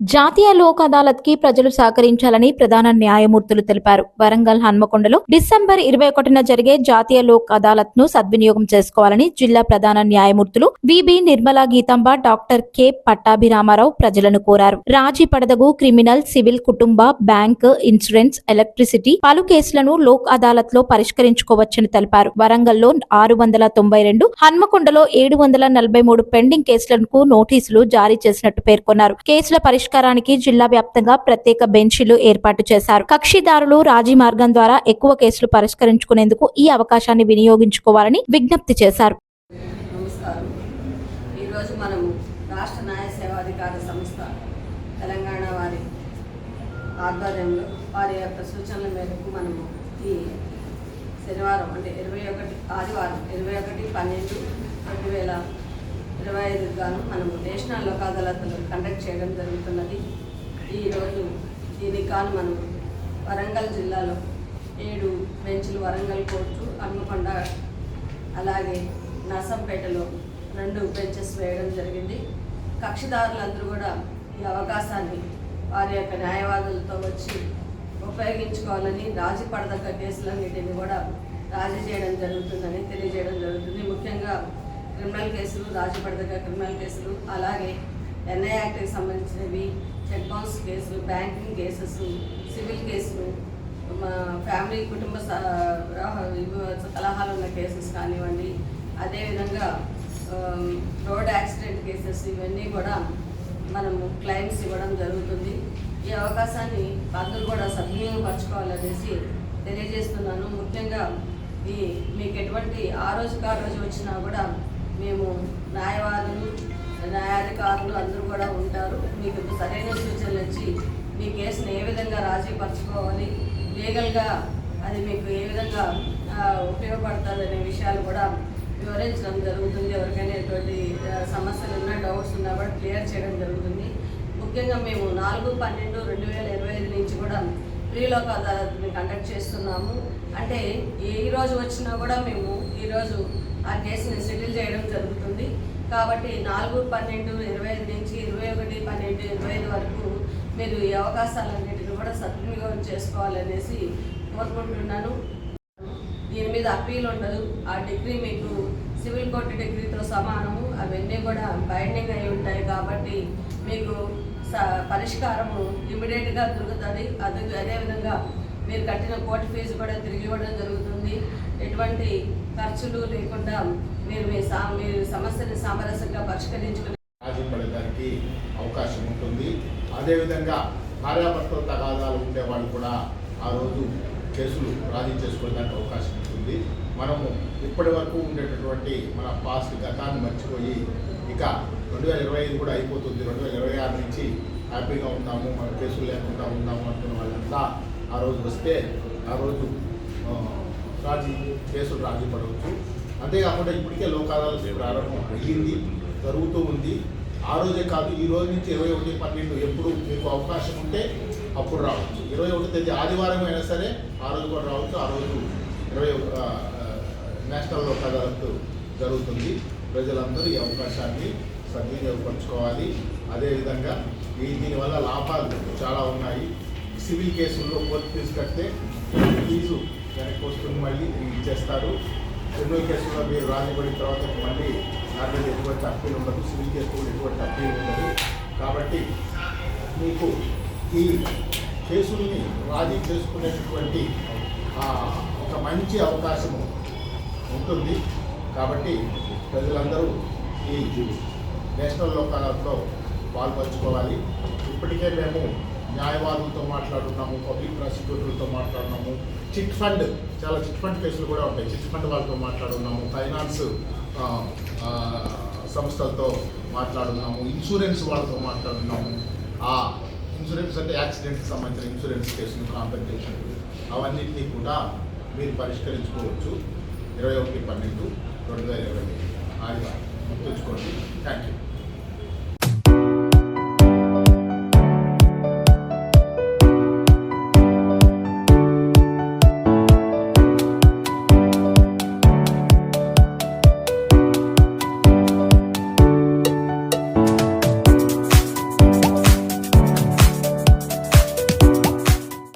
జాతీయ లోక్ అదాలత్కి ప్రజలు సహకరించాలని ప్రధాన న్యాయమూర్తులు తెలిపారు. వరంగల్ హన్మకొండలో డిసెంబర్ ఇరవై ఒకటిన జరిగే జాతీయ లోక్ అదాలత్ను సద్వినియోగం చేసుకోవాలని జిల్లా ప్రధాన న్యాయమూర్తులు VB Nirmala Geethamba doctor K Pattabhiramarao ప్రజలను కోరారు. రాజీ పడదగు క్రిమినల్ సివిల్ కుటుంబ బ్యాంక్ ఇన్సూరెన్స్ ఎలక్ట్రిసిటీ పలు కేసులను లోక్ అదాలత్లో పరిష్కరించుకోవచ్చని తెలిపారు. వరంగల్లో ఆరు వందల తొంభై రెండు హన్మకొండలో ఏడు వందల నలభై మూడు పెండింగ్ కేసులకు నోటీసులు జారీ చేసినట్టు పేర్కొన్నారు. కేసుల పరిష్కారానికి జిల్లా వ్యాప్తంగా ప్రత్యేక బెంచీలు ఏర్పాటు చేశారు. కక్షిదారులు రాజీ మార్గం ద్వారా ఎక్కువ కేసులు పరిష్కరించుకునేందుకు ఈ అవకాశాన్ని వినియోగించుకోవాలని విజ్ఞప్తి చేశారు. ఈరోజు మనము రాష్ట్ర న్యాయ సేవాధికార సంస్థ తెలంగాణ వారి ఆధ్వర్యంలో వారి యొక్క సూచనల మేరకు మనము ఈ శనివారం అంటే ఇరవై ఒకటి ఆదివారం ఇరవై ఒకటి పన్నెండు రెండు వేల ఇరవై ఐదు గాను మనము నేషనల్ లోక్ అదాలత్లు కండక్ట్ చేయడం జరుగుతున్నది. ఈరోజు దీనికి గాను మనం వరంగల్ జిల్లాలో ఏడు బెంచ్లు వరంగల్ కోర్టు హన్మకొండ అలాగే నర్సంపేటలో రెండు బెంచెస్ వేయడం జరిగింది. కక్షిదారులందరూ కూడా ఈ అవకాశాన్ని వారి యొక్క న్యాయవాదులతో వచ్చి ఉపయోగించుకోవాలని రాజీ పడదగ్గ కేసులన్నిటిని కూడా రాజీ చేయడం జరుగుతుందని తెలియజేయడం జరుగుతుంది. ముఖ్యంగా క్రిమినల్ కేసులు రాజీ క్రిమినల్ కేసులు అలాగే ఎన్ఐ యాక్ట్కి సంబంధించినవి చెక్ బౌన్స్ కేసులు బ్యాంకింగ్ కేసెస్ సివిల్ కేసులు మా ఫ్యామిలీ కుటుంబ సలహాలు ఉన్న కేసెస్ కానివ్వండి అదేవిధంగా రోడ్ యాక్సిడెంట్ కేసెస్ ఇవన్నీ కూడా మనము క్లైమ్స్ ఇవ్వడం జరుగుతుంది. ఈ అవకాశాన్ని అందరూ కూడా సద్వినియోగపరచుకోవాలనేసి తెలియజేస్తున్నాను. ముఖ్యంగా ఈ మీకు ఎటువంటి ఆ రోజుకు ఆ రోజు వచ్చినా కూడా మేము న్యాయవాదులు న్యాయాధికారులు అందరూ కూడా ఉంటారు. మీకు సరైన సూచనలు ఇచ్చి మీ కేసును ఏ విధంగా రాజీపరచుకోవాలి లీగల్గా అది మీకు ఏ విధంగా ఉపయోగపడుతుంది అనే విషయాలు కూడా వివరించడం జరుగుతుంది. ఎవరికైనా ఎటువంటి సమస్యలు ఉన్నా డౌట్స్ ఉన్నా కూడా క్లియర్ చేయడం జరుగుతుంది. ముఖ్యంగా మేము నాలుగు పన్నెండు రెండు వేల ఇరవై ఐదు నుంచి కూడా ప్రీలోక్ అదాలత్ని కండక్ట్ చేస్తున్నాము. అంటే ఏ రోజు వచ్చినా కూడా మేము ఈరోజు ఆ కేసుని సెటిల్ చేయడం జరుగుతుంది. కాబట్టి నాలుగు పన్నెండు ఇరవై ఐదు నుంచి ఇరవై ఒకటి పన్నెండు ఇరవై ఐదు వరకు మీరు ఈ అవకాశాలన్నిటిని కూడా సద్వినియోగం చేసుకోవాలనేసి కోరుకుంటున్నాను. దీని మీద అప్పీల్ ఉండదు. ఆ డిగ్రీ మీకు సివిల్ కోర్టు డిగ్రీతో సమానము. అవన్నీ కూడా బైండింగ్ అయి ఉంటాయి కాబట్టి మీకు పరిష్కారము ఇమీడియట్గా దొరుకుతుంది. అది అదేవిధంగా మీరు కట్టిన కోర్టు ఫీజు కూడా తిరిగి ఇవ్వడం జరుగుతుంది. ఎటువంటి ఖర్చులు లేకుండా మీరు మీ సా మీ సమస్యని సామరస్యంగా పరిష్కరించుకునే రాజీ పడడానికి అవకాశం ఉంటుంది. అదేవిధంగా భార్యాభర్తల తగాదాలు ఉండే వాళ్ళు కూడా ఆ రోజు కేసులు రాజీ చేసుకోవడానికి అవకాశం ఉంటుంది. మనము ఇప్పటి వరకు ఉండేటటువంటి మన పాస్ట్ గతాన్ని మర్చిపోయి ఇక రెండు వేల ఇరవై ఐదు కూడా అయిపోతుంది. రెండు వేల ఇరవై ఆరు నుంచి హ్యాపీగా ఉందాము మన కేసులు లేకుండా ఉందాము అంటున్న వాళ్ళంతా ఆ రోజు వస్తే ఆ రోజు రాజీ కేసులు రాజీ పడవచ్చు. అంతేకాకుండా ఇప్పటికే లోకాదాలు ప్రారంభం అయ్యింది జరుగుతూ ఉంది. ఆ రోజే కాదు ఈ రోజు నుంచి ఇరవై ఒకటి పన్నెండు ఎప్పుడు మీకు అవకాశం ఉంటే అప్పుడు రావచ్చు. ఇరవై ఒకటి తేదీ ఆదివారం అయినా సరే ఆ రోజు కూడా రావచ్చు. ఆ రోజు ఇరవై ఒక- నేషనల్ లోక్ అదాలత్ జరుగుతుంది. ప్రజలందరూ ఈ అవకాశాన్ని సద్వినియోగపరచుకోవాలి అదేవిధంగా ఈ దీనివల్ల లాభాలు చాలా ఉన్నాయి. సివిల్ కేసుల్లో కోర్టు ఫీజు కడితే ఫీజు వెనక్కి వస్తుంది మళ్ళీ తిరిగి ఇచ్చేస్తారు. క్రిమినల్ కేసుల్లో మీరు రాజీపడిన తర్వాత మళ్ళీ దాంట్లో ఎటువంటి అప్పీల్ ఉండదు. సివిల్ కేసు కూడా ఎటువంటి అప్పీల్ ఉండదు. కాబట్టి మీకు ఈ కేసుల్ని రాజీ చేసుకునేటటువంటి ఒక మంచి అవకాశము ఉంటుంది. కాబట్టి ప్రజలందరూ ఈ నేషనల్ లోక్ అదాలత్లో పాల్పంచుకోవాలి ఇప్పటికే మేము న్యాయవాదులతో మాట్లాడున్నాము పబ్లిక్ ప్రాసిక్యూటర్లతో మాట్లాడున్నాము చిట్ ఫండ్ చాలా చిట్ ఫండ్ కేసులు కూడా ఉంటాయి. చిట్ ఫండ్ వాళ్ళతో మాట్లాడున్నాము ఫైనాన్స్ సంస్థలతో మాట్లాడున్నాము ఇన్సూరెన్స్ వాళ్ళతో మాట్లాడున్నాము ఆ ఇన్సూరెన్స్ అంటే యాక్సిడెంట్కి సంబంధించిన ఇన్సూరెన్స్ కేసులు కాంపెన్సేషన్. అవన్నింటినీ కూడా మీరు పరిష్కరించుకోవచ్చు. ఇరవై ఒకటి పన్నెండు రెండు వేల ఇరవై ఆదివారం. గుర్తుంచుకోండి. Thank you